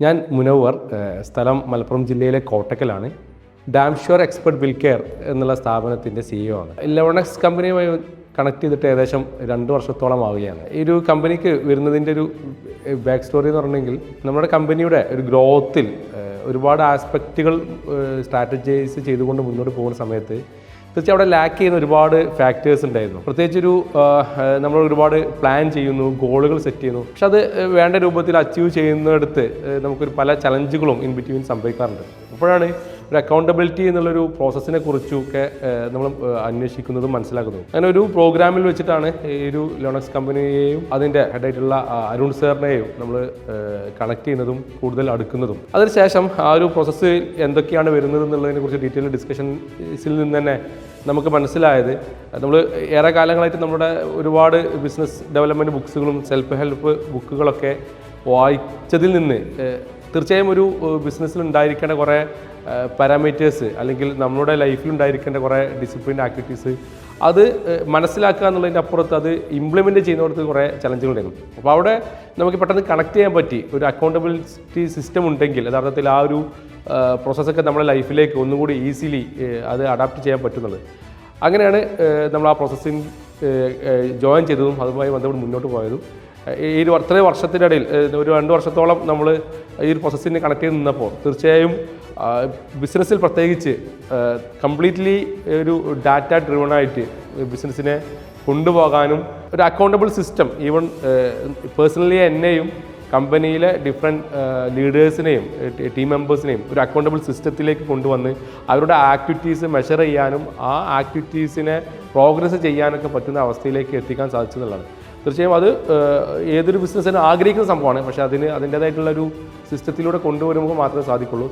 ഞാൻ മുനവർ സ്ഥലം മലപ്പുറം ജില്ലയിലെ കോട്ടക്കലാണ്. ഡാംഷ്യൂർ എക്സ്പെർട്ട് വിൽ കെയർ എന്നുള്ള സ്ഥാപനത്തിന്റെ സിഇഒ ആണ്. ഇലവണക്സ് കമ്പനിയുമായി കണക്ട് ചെയ്തിട്ട് ഏകദേശം രണ്ട് വർഷത്തോളം ആവുകയാണ്. ഈ ഒരു കമ്പനിക്ക് വരുന്നതിന്റെ ഒരു ബാക്ക് സ്റ്റോറി എന്ന് പറഞ്ഞെങ്കിൽ നമ്മുടെ കമ്പനിയുടെ ഒരു ഗ്രോത്തിൽ ഒരുപാട് ആസ്പെക്റ്റുകൾ സ്ട്രാറ്റജൈസ് ചെയ്തുകൊണ്ട് മുന്നോട്ട് പോകുന്ന സമയത്ത് തീർച്ചയായും അവിടെ ലാക്ക് ചെയ്യുന്ന ഒരുപാട് ഫാക്ടേഴ്സ് ഉണ്ടായിരുന്നു. പ്രത്യേകിച്ച് ഒരു നമ്മൾ ഒരുപാട് പ്ലാൻ ചെയ്യുന്നു ഗോളുകൾ സെറ്റ് ചെയ്യുന്നു. പക്ഷെ അത് വേണ്ട രൂപത്തിൽ അച്ചീവ് ചെയ്യുന്നിടത്ത് നമുക്കൊരു പല ചലഞ്ചുകളും ഇൻ ബിറ്റ്വീൻ സംഭവിക്കാറുണ്ട്. അപ്പോഴാണ് ഒരു അക്കൗണ്ടബിലിറ്റി എന്നുള്ളൊരു പ്രോസസ്സിനെ കുറിച്ചൊക്കെ നമ്മൾ അന്വേഷിക്കുന്നതും മനസ്സിലാക്കുന്നതും. അങ്ങനെ ഒരു പ്രോഗ്രാമിൽ വെച്ചിട്ടാണ് ഈ ഒരു ലോണക്സ് കമ്പനിയെയും അതിന്റെ ഹെഡായിട്ടുള്ള അരുൺ സാറിനെയും നമ്മൾ കണക്ട് ചെയ്യുന്നതും കൂടുതൽ അടുക്കുന്നതും. അതിനുശേഷം ആ ഒരു പ്രോസസ്സ് എന്തൊക്കെയാണ് വരുന്നത് എന്നുള്ളതിനെ കുറിച്ച് ഡീറ്റെയിൽ ഡിസ്കഷൻസിൽ നിന്ന് തന്നെ നമുക്ക് മനസ്സിലായത്. നമ്മൾ ഏറെ കാലങ്ങളായിട്ട് നമ്മുടെ ഒരുപാട് ബിസിനസ് ഡെവലപ്മെന്റ് ബുക്സുകളും സെൽഫ് ഹെൽപ്പ് ബുക്കുകളൊക്കെ വായിച്ചതിൽ നിന്ന് തീർച്ചയായും ഒരു ബിസിനസ്സിൽ ഉണ്ടായിരിക്കേണ്ട കുറേ പാരാമീറ്റേഴ്സ് അല്ലെങ്കിൽ നമ്മുടെ ലൈഫിൽ ഉണ്ടായിരിക്കേണ്ട കുറേ ഡിസിപ്ലിൻ ആക്ടിവിറ്റീസ് അത് മനസ്സിലാക്കുക എന്നുള്ളതിന്റെ അപ്പുറത്ത് അത് ഇംപ്ലിമെന്റ് ചെയ്യുന്നിടത്ത് കുറേ ചലഞ്ചുകൾ ചലഞ്ചുകളുണ്ടായിരുന്നു അപ്പോൾ അവിടെ നമുക്ക് പെട്ടെന്ന് കണക്ട് ചെയ്യാൻ പറ്റി. ഒരു അക്കൗണ്ടബിലിറ്റി സിസ്റ്റം ഉണ്ടെങ്കിൽ യഥാർത്ഥത്തിൽ ആ ഒരു പ്രോസസ്സൊക്കെ നമ്മുടെ ലൈഫിലേക്ക് ഒന്നുകൂടി ഈസിലി അത് അഡാപ്റ്റ് ചെയ്യാൻ പറ്റുന്നത് അങ്ങനെയാണ് നമ്മൾ ആ പ്രോസസ്സിങ് ജോയിൻ ചെയ്തതും അതുമായി ബന്ധപ്പെട്ട് മുന്നോട്ട് പോയതും. ഈ ഒരു ഇത്രയും വർഷത്തിനിടയിൽ ഒരു രണ്ട് വർഷത്തോളം നമ്മൾ ഈ ഒരു പ്രോസസ്സിന് കണക്ട് ചെയ്ത് നിന്നപ്പോൾ തീർച്ചയായും ബിസിനസ്സിൽ പ്രത്യേകിച്ച് കംപ്ലീറ്റ്ലി ഒരു ഡാറ്റ ഡ്രിവൺ ആയിട്ട് ബിസിനസ്സിനെ കൊണ്ടുപോകാനും ഒരു അക്കൗണ്ടബിൾ സിസ്റ്റം ഈവൺ പേഴ്സണലി എന്നെയും കമ്പനിയിലെ ഡിഫറെന്റ് ലീഡേഴ്സിനെയും ടീം മെമ്പേഴ്സിനെയും ഒരു അക്കൗണ്ടബിൾ സിസ്റ്റത്തിലേക്ക് കൊണ്ടുവന്ന് അവരുടെ ആക്ടിവിറ്റീസ് മെഷർ ചെയ്യാനും ആ ആക്ടിവിറ്റീസിനെ പ്രോഗ്രസ് ചെയ്യാനൊക്കെ പറ്റുന്ന അവസ്ഥയിലേക്ക് എത്തിക്കാൻ സാധിച്ചു എന്നുള്ളതാണ് തീർച്ചയായും അത് ഏതൊരു ബിസിനസ്സിനും ആഗ്രഹിക്കുന്ന സംഭവമാണ്. പക്ഷേ അതിന് അതിന്റേതായിട്ടുള്ള ഒരു സിസ്റ്റത്തിലൂടെ കൊണ്ടുവരുമ്പോൾ മാത്രമേ സാധിക്കുള്ളൂ.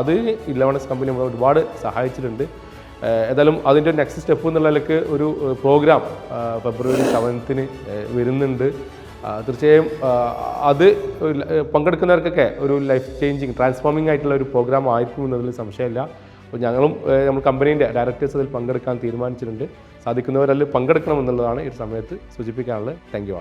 അത് ഇലവണസ് കമ്പനി നമ്മളെ ഒരുപാട് സഹായിച്ചിട്ടുണ്ട്. ഏതായാലും അതിന്റെ നെക്സ്റ്റ് സ്റ്റെപ്പ് എന്നുള്ള നിലയ്ക്ക് ഒരു പ്രോഗ്രാം ഫെബ്രുവരി സെവൻത്തിന് വരുന്നുണ്ട്. തീർച്ചയായും അത് പങ്കെടുക്കുന്നവർക്കൊക്കെ ഒരു ലൈഫ് ചേഞ്ചിങ് ട്രാൻസ്ഫോമിംഗ് ആയിട്ടുള്ള ഒരു പ്രോഗ്രാം ആയിരിക്കും എന്നതിൽ സംശയമില്ല. അപ്പോൾ ഞങ്ങളും നമ്മൾ കമ്പനീന്റെ ഡയറക്ടേഴ്സ് അതിൽ പങ്കെടുക്കാൻ തീരുമാനിച്ചിട്ടുണ്ട്. സാധിക്കുന്നവരതിൽ പങ്കെടുക്കണം എന്നുള്ളതാണ് ഈ സമയത്ത് സൂചിപ്പിക്കാനുള്ളത്. Thank you